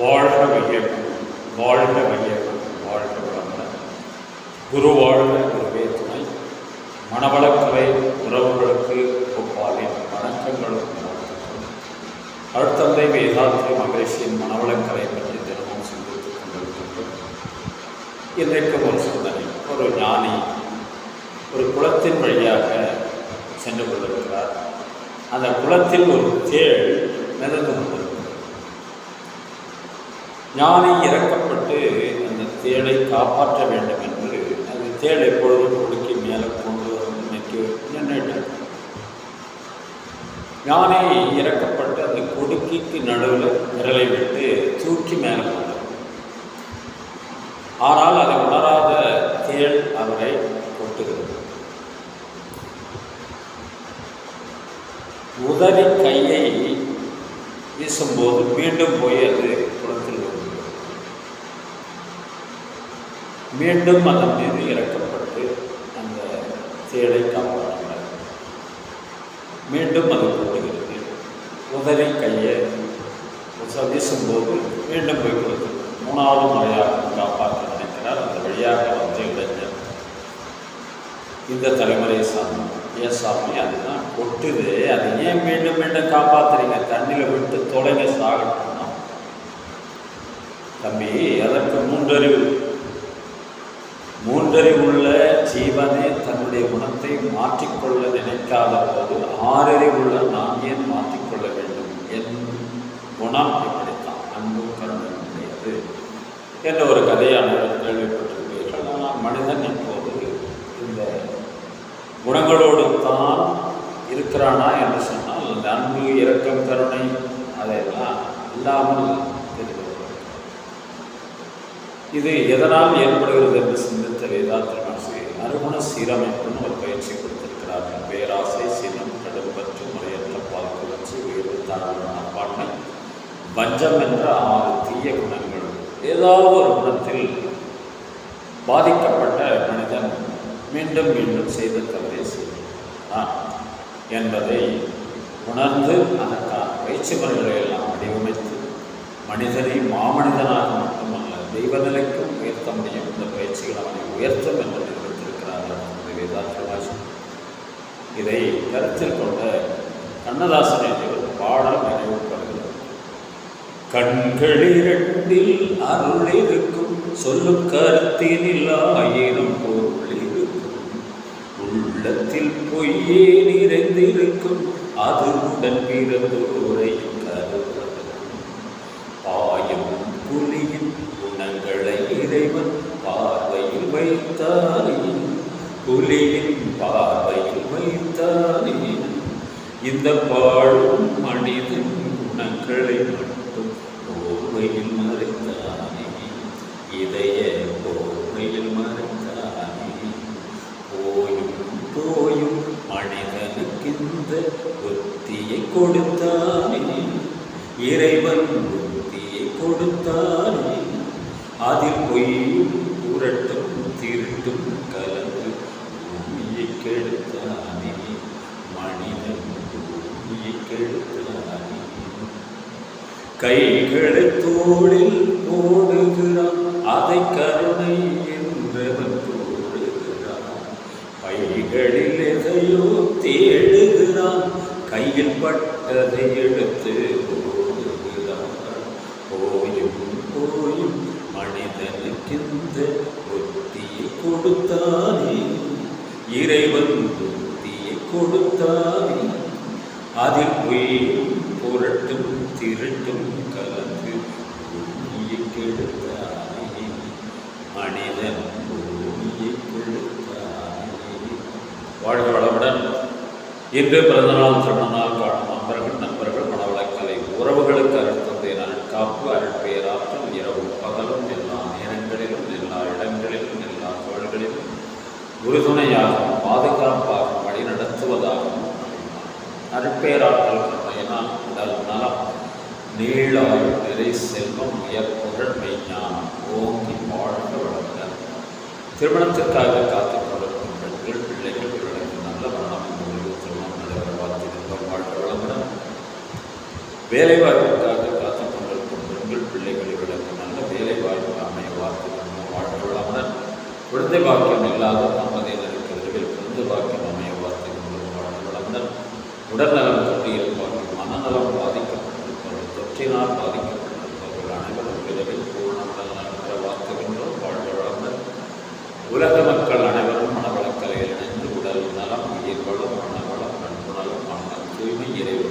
வாழ்க வையகம் வாழ்க வையகம் வாழ்க வளமுடன் குரு வாழ்க குருவே துணை. மணவளக்கலை உறவுகளுக்கு ஒப்பாலின் வணக்கங்களும் வாழ்த்துக்களும் அருட்தந்தை மகேஷியின் மகரிஷியின் மணவளக்கலை பற்றி தினமும் சிந்தித்துக் கொண்டிருக்கின்றோம். இன்றைக்கு ஒரு சிந்தனை ஒரு ஞானி ஒரு குளத்தின் வழியாக சென்று கொண்டிருக்கிறார். அந்த குளத்தில் ஒரு தேள் மிதந்து ஞானி இறக்கப்பட்டு அந்த தேளை காப்பாற்ற வேண்டும் என்று அந்த தேள் எப்பொழுதும் கொடுக்கி மேலே கொண்டு வந்து நிற்க நின்றுட்டார். ஞானி இறக்கப்பட்டு அந்த கொடுக்கிக்கு நடுவில் விரலை விட்டு தூக்கி மேலே கொண்டார் ஆனால் அதை உணராத தேள் அவரை கொட்டுகிறது. உதவி கையை வீசும்போது மீண்டும் போய் அது குளத்தில் விழுகிறது மீண்டும் அதன் மீது இறக்கப்பட்டு அந்த சேலை காப்பாற்றினார். மீண்டும் அது கூட்டுகிறது. உதறி கையை வீசும்போது மீண்டும் போய் கொடுத்து மூணாவது முறையாக காப்பாற்ற நினைக்கிறார். அந்த வழியாக வந்து இளைஞர். இந்த தலைமுறை சாமி ஏன் சாமி அதுதான். கொட்டுது அதை ஏன் மீண்டும் மீண்டும் காப்பாத்துறீங்க? தண்ணியில் விட்டு தொலைங்க சாகட்டும்னா தம்பி அதற்கு மூன்றறிவு. மூன்றறிவுள்ள ஜீவனே தன்னுடைய குணத்தை மாற்றிக்கொள்ள நினைக்காத போது ஆறறிவுள்ள நான் ஏன் மாற்றிக்கொள்ள வேண்டும்? என் குணம் இப்படித்தான். அன்பும் கருணை என்ற ஒரு கதையான கேள்விப்பட்டிருப்பீர்கள்? ஆனால் மனிதன் இப்போது இந்த குணங்களோடு தான் இருக்கிறானா என்று சொன்னால் அந்த அன்பு இரக்கம் கருணை அதையெல்லாம் இல்லாமல் இது எதனால் ஏற்படுகிறது என்று சிந்தித்த வேதாந்த மகர்ஷி அருகுண சீரமைப்புன்னு ஒரு பயிற்சி கொடுத்திருக்கிறார்கள் பேராசை சினம் கடும்பற்று முறையற்ற பால்கு வச்சு உயர்வு தாழ்வு மனப்பான்மை வஞ்சம் என்ற ஆறு தீய குணங்கள். ஏதாவது ஒரு குணத்தில் பாதிக்கப்பட்ட மனிதன் மீண்டும் மீண்டும் செய்த தவறை செய்கிறான் என்பதை உணர்ந்து அதற்கான பயிற்சி முறைகளை எல்லாம் வடிவமைத்து மனிதனை மாமனிதனாக மட்டுமல்ல தெய்வ நிலைக்கும் உயர்த்த முடியும் இந்த பயிற்சிகள் அவனை உயர்த்தும் என்று நிரூபித்திருக்கிறார்கள் அந்த இதை கருத்தில் கொண்ட கண்ணதாசன் என்ற பாடல் நினைவுபடுகிறது கண்களிரண்டில் அருள் இருக்கும் சொல்லும் கருத்தினில் ஆயிரம் பொருள் இருக்கும் உள்ளத்தில் பொய்யே நிறைந்திருக்கும் அது உடன் பிறந்தோரை இந்த பாழும் மனிதன் குணங்களை மட்டும் போர்வையில் மறைத்தானே. இதய போர்வையில் மறைத்தானே. போயும் போயும் மனிதனுக்கிந்த புத்தியை கொடுத்தானே. இறைவன் புத்தியை கொடுத்தானே. அதில் பொய்யும் புரட்டும் திருட்டும் கலந்து பூமியை கெடுத்தானே. மனிதன் பூமியை கைகளை தோளில் போடுகிறான். அதை கருணை என்றவன் போடுகிறான். பைகளில் எதையோ தேடுகிறான். கையில் பட்டதை எடுத்து ஓடுகிறான் போயும் போயும் மனிதனுக்கிந்த புத்தியை கொடுத்தானே. இறைவன் புத்தியை கொடுத்தானே. அதில் பொய்யும் புரட்டும் திருட்டும் கலந்து பூமியை கெடுத்தானே மனிதன் பூமியை கெடுத்தானே வாழ்க வளமுடன். இன்று பிறந்தநாள் திருமணநாள் காணும் நண்பர்கள் நண்பர்கள் மனவளக்கலை உறவுகளுக்கு அருட்தந்தை காப்பு அருட்பேராற்றல் இரவும் பகலும் எல்லா நேரங்களிலும் எல்லா இடங்களிலும் எல்லா சூழல்களிலும். உறுதுணையாக நீளாய் நிறை செல்வம் உயர் புகழ்மை ஞானம் ஓங்கி வாழ்க வளர்க திருமணத்திற்காக காத்துக் கொண்டிருக்கும் பெண்கள் பிள்ளைகள் இவர்களுக்கு நல்ல மரணம் திருமணம் நடைபெற வாழ்த்திருந்தோம். வாழ்க வளமுடன். வேலைவாய்ப்புக்காக காத்துக் கொண்டிருக்கும் பெண்கள் பிள்ளைகள் விளக்கு நல்ல வேலைவாய்ப்பு வாய்ப்பு அமைய வாழ்த்திருந்தோம். வாழ்க வளமுடன். குழந்தை பாக்கியம் இல்லாத தம்பதியினருக்கு விரைவில் குழந்தை பாக்கியம் அமைய வாழ்த்திருந்தோம். வாழ்க வளமுடன். உடல்நலம் பாதிக்கப்பட்டிருப்பவர்கள் தொற்றினால் பாதிக்கப்பட்டிருப்பவர்கள் அனைவரும் விரைவில் பூர்ண உடல்நலம் பெற வாழ்வழாமல் உலக மக்கள் அனைவரும் மனவளக்கலையில் இணைந்து உடல் நலம் உயிர் வளம் மனவளம் பண்பு மன தூய்மை இறைவனம்